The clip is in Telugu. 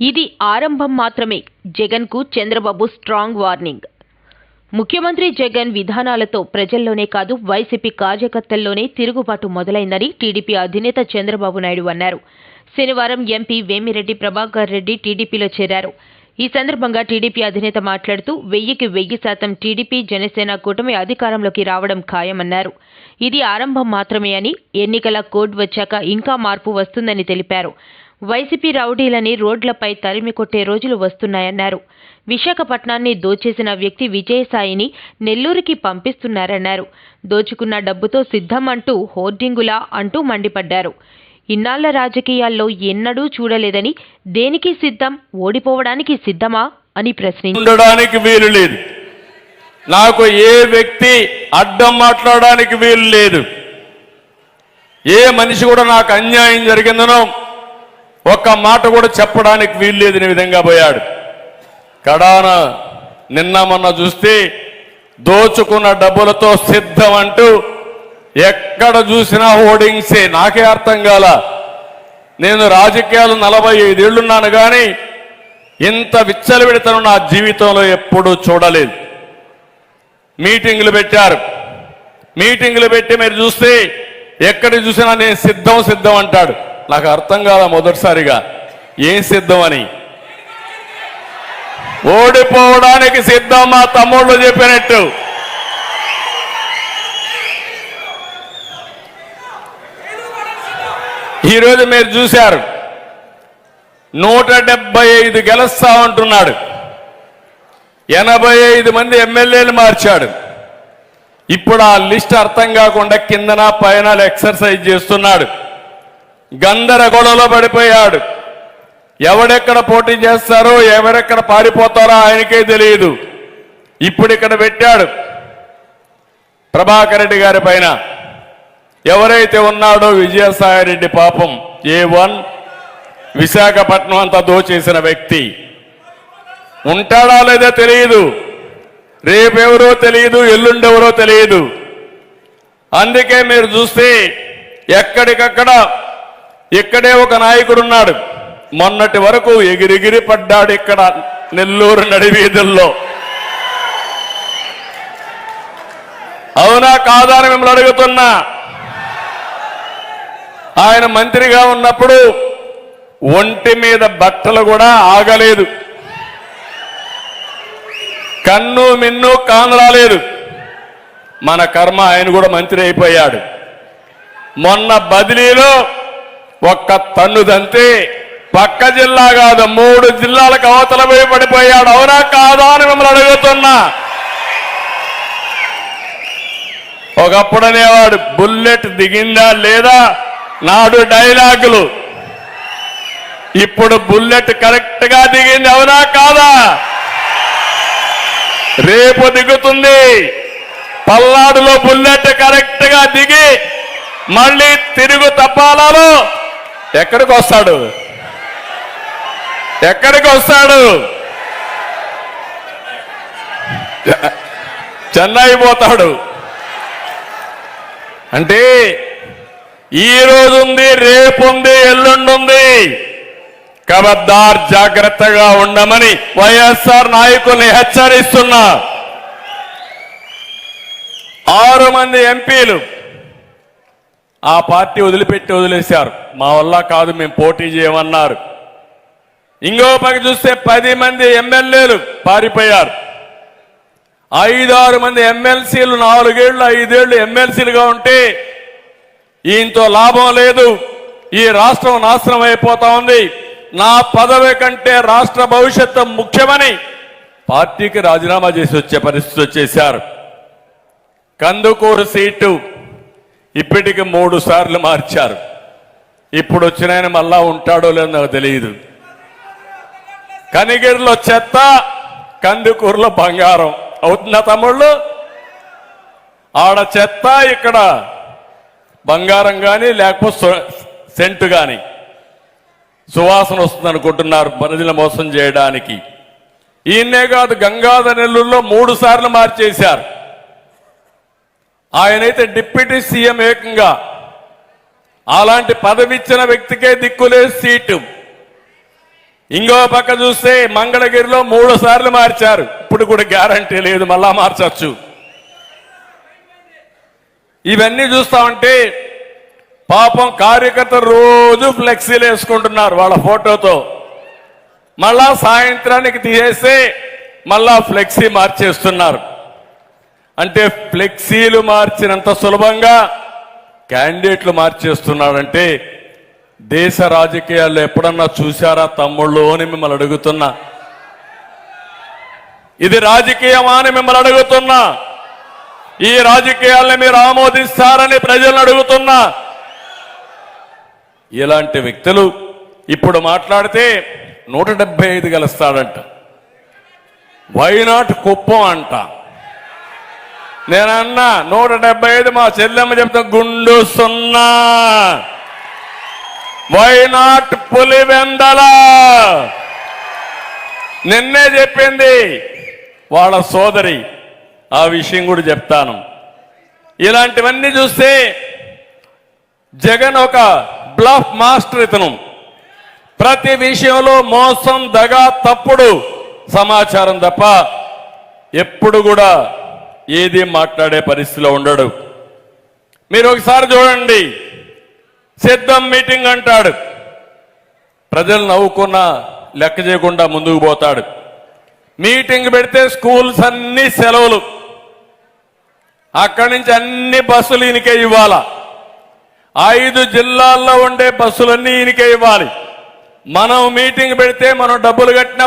ఇది ఆరంభం మాత్రమే. జగన్కు చంద్రబాబు స్ట్రాంగ్ వార్నింగ్. ముఖ్యమంత్రి జగన్ విధానాలతో ప్రజల్లోనే కాదు వైసీపీ కార్యకర్తల్లోనే తిరుగుబాటు మొదలైందని టీడీపీ అధినేత చంద్రబాబు నాయుడు అన్నారు. శనివారం ఎంపీ వేమిరెడ్డి ప్రభాకర్ రెడ్డి టీడీపీలో చేరారు. ఈ సందర్భంగా టీడీపీ అధినేత మాట్లాడుతూ వెయ్యికి వెయ్యి శాతం టీడీపీ జనసేన కూటమి అధికారంలోకి రావడం ఖాయమన్నారు. ఇది ఆరంభం మాత్రమే అని ఎన్నికల కోడ్ వచ్చాక ఇంకా మార్పు వస్తుందని తెలిపారు. వైసీపీ రౌడీలని రోడ్లపై తరిమి కొట్టే రోజులు వస్తున్నాయన్నారు. విశాఖపట్నాన్ని దోచేసిన వ్యక్తి విజయసాయిని నెల్లూరుకి పంపిస్తున్నారన్నారు. దోచుకున్న డబ్బుతో సిద్ధం అంటూ హోర్డింగులా అంటూ మండిపడ్డారు. ఇన్నాళ్ళ రాజకీయాల్లో ఎన్నడూ చూడలేదని దేనికి సిద్ధం? ఓడిపోవడానికి సిద్ధమా? అని ప్రశ్నించడానికి వీలు లేదు. నాకు ఏ వ్యక్తి అడ్డం మాట్లాడడానికి వీలు లేదు. ఏ మనిషి కూడా నాకు అన్యాయం జరిగిందనో ఒక్క మాట కూడా చెప్పడానికి వీలు లేదని విధంగా పోయాడు. కడాన నిన్న మొన్న చూస్తే దోచుకున్న డబ్బులతో సిద్ధం అంటూ ఎక్కడ చూసినా హోర్డింగ్సే నాకే అర్థం కాల. నేను రాజకీయాలు నలభై ఐదేళ్ళున్నాను కానీ ఇంత విచ్చలవిడతను నా జీవితంలో ఎప్పుడూ చూడలేదు. మీటింగులు పెట్టారు. మీటింగులు పెట్టి మీరు చూస్తే ఎక్కడ చూసినా నేను సిద్ధం సిద్ధం అంటాడు. నాకు అర్థం కాల మొదటిసారిగా. ఏం సిద్ధం అని? ఓడిపోవడానికి సిద్ధం మా తమ్ముళ్ళు చెప్పినట్టు. ఈరోజు మీరు చూశారు. నూట డెబ్బై ఐదు గెలుస్తా ఉంటున్నాడు. ఎనభై ఐదు మంది ఎమ్మెల్యేలు మార్చాడు. ఇప్పుడు ఆ లిస్ట్ అర్థం కాకుండా కిందన పైన ఎక్సర్సైజ్ చేస్తున్నాడు. గందరగోళలో పడిపోయాడు. ఎవడెక్కడ పోటీ చేస్తారో ఎవరెక్కడ పారిపోతారో ఆయనకే తెలియదు. ఇప్పుడు ఇక్కడ పెట్టాడు. ప్రభాకర్ రెడ్డి గారి పైన. ఎవరైతే ఉన్నాడో విజయసాయిరెడ్డి పాపం ఏ వన్ విశాఖపట్నం అంతా దోచేసిన వ్యక్తి. ఉంటాడా లేదో తెలియదు రేపెవరో తెలియదు ఎల్లుండెవరో తెలియదు అందుకే మీరు చూస్తే ఎక్కడికక్కడ ఇక్కడే ఒక నాయకుడు ఉన్నాడు మొన్నటి వరకు ఎగిరిగిరి పడ్డాడు ఇక్కడ నెల్లూరు నడివీధుల్లో అవునా కాదా అని మిమ్మల్ని అడుగుతున్నా. ఆయన మంత్రిగా ఉన్నప్పుడు ఒంటి మీద బట్టలు కూడా ఆగలేదు. కన్ను మిన్ను కాను రాలేదు. మన కర్మ ఆయన కూడా మంత్రి అయిపోయాడు. మొన్న బదిలీలో ఒక్క తన్నుదంతే పక్క జిల్లా కాదు మూడు జిల్లాలకు అవతల పోయి పడిపోయాడు. అవునా కాదా అని మిమ్మల్ని అడుగుతున్నా. ఒకప్పుడు అనేవాడు బుల్లెట్ దిగిందా లేదా నాడు డైలాగులు. ఇప్పుడు బుల్లెట్ కరెక్ట్గా దిగింది అవునా కాదా? రేపు దిగుతుంది. పల్నాడులో బుల్లెట్ కరెక్ట్గా దిగి మళ్ళీ తిరుగు తప్పాలలో. ఎక్కడికి వస్తాడు? ఎక్కడికి వస్తాడు? చెన్నై పోతాడు. అంటే ఈ రోజు ఉంది రేపు ఉంది ఎల్లుండి ఉంది కబద్దార్ జాగ్రత్తగా ఉండమని వైఎస్ఆర్ నాయకుల్ని హెచ్చరిస్తున్నా. ఆరు మంది ఎంపీలు ఆ పార్టీ వదిలిపెట్టి వదిలేశారు. మా వల్ల కాదు మేము పోటీ చేయమన్నారు. ఇంకో పక్క చూస్తే పది మంది ఎమ్మెల్యేలు పారిపోయారు. ఐదారు మంది ఎమ్మెల్సీలు నాలుగేళ్ళు ఐదేళ్ళు ఎమ్మెల్సీలుగా ఉంటే ఈయనతో లాభం లేదు. ఈ రాష్ట్రం నాశనం అయిపోతా ఉంది. నా పదవి కంటే రాష్ట్ర భవిష్యత్తు ముఖ్యమని పార్టీకి రాజీనామా చేసి వచ్చే పరిస్థితి వచ్చేశారు. కందుకూరు సీటు ఇప్పటికి మూడు సార్లు మార్చారు. ఇప్పుడు వచ్చిన ఆయన మళ్ళా ఉంటాడో లేదో నాకు తెలియదు. కనిగిరిలో చెత్త కందుకూరులో బంగారం. అవుతుందా తమ్ముళ్ళు? ఆడ చెత్త ఇక్కడ బంగారం కానీ లేకపోతే సెంటు కానీ సువాసన వస్తుంది అనుకుంటున్నారు ప్రజలు మోసం చేయడానికి. ఈయన్నే కాదు గంగాధర నెల్లూరులో మూడు సార్లు మార్చేశారు. ఆయనైతే డిప్యూటీ సీఎం ఏకంగా. అలాంటి పదవి ఇచ్చిన వ్యక్తికే దిక్కులే సీటు. ఇంకో పక్క చూస్తే మంగళగిరిలో మూడు సార్లు మార్చారు. ఇప్పుడు కూడా గ్యారంటీ లేదు మళ్ళా మార్చచ్చు. ఇవన్నీ చూస్తామంటే పాపం కార్యకర్తలు రోజు ఫ్లెక్సీలు వేసుకుంటున్నారు వాళ్ళ ఫోటోతో. మళ్ళా సాయంత్రానికి తీసేస్తే మళ్ళా ఫ్లెక్సీ మార్చేస్తున్నారు. అంటే ఫ్లెక్సీలు మార్చినంత సులభంగా క్యాండిడేట్లు మార్చేస్తున్నాడంటే దేశ రాజకీయాల్లో ఎప్పుడన్నా చూశారా తమ్ముళ్ళు అని మిమ్మల్ని అడుగుతున్నా. ఇది రాజకీయమా అని మిమ్మల్ని అడుగుతున్నా. ఈ రాజకీయాల్ని మీరు ఆమోదిస్తారని ప్రజలను అడుగుతున్నా. ఇలాంటి వ్యక్తులు ఇప్పుడు మాట్లాడితే నూట డెబ్బై ఐదు గెలుస్తాడంట. వైనాట్ కుప్పం అంట. నేనన్నా నూట డెబ్బై ఐదు మా చెల్లెమ్మ చెప్తా గుండు సున్నా. Why not Pulivendula. నిన్నే చెప్పింది వాళ్ళ సోదరి. ఆ విషయం కూడా చెప్తాను. ఇలాంటివన్నీ చూస్తే జగన్ ఒక బ్లఫ్ మాస్టర్ ఇతను. ప్రతి విషయంలో మోసం దగ తప్పుడు సమాచారం తప్ప ఎప్పుడు కూడా ఏది మాట్లాడే పరిస్థితిలో ఉండడు. మీరు ఒకసారి చూడండి. సిద్ధం మీటింగ్ అంటాడు. ప్రజలు నవ్వుకున్న లెక్క చేయకుండా ముందుకు పోతాడు. మీటింగ్ పెడితే స్కూల్స్ అన్ని సెలవులు. అక్కడి నుంచి అన్ని బస్సులు ఈయనకే ఇవ్వాల? ఐదు జిల్లాల్లో ఉండే బస్సులన్నీ ఈయనకే ఇవ్వాలి. మనం మీటింగ్ పెడితే మనం డబ్బులు కట్టిన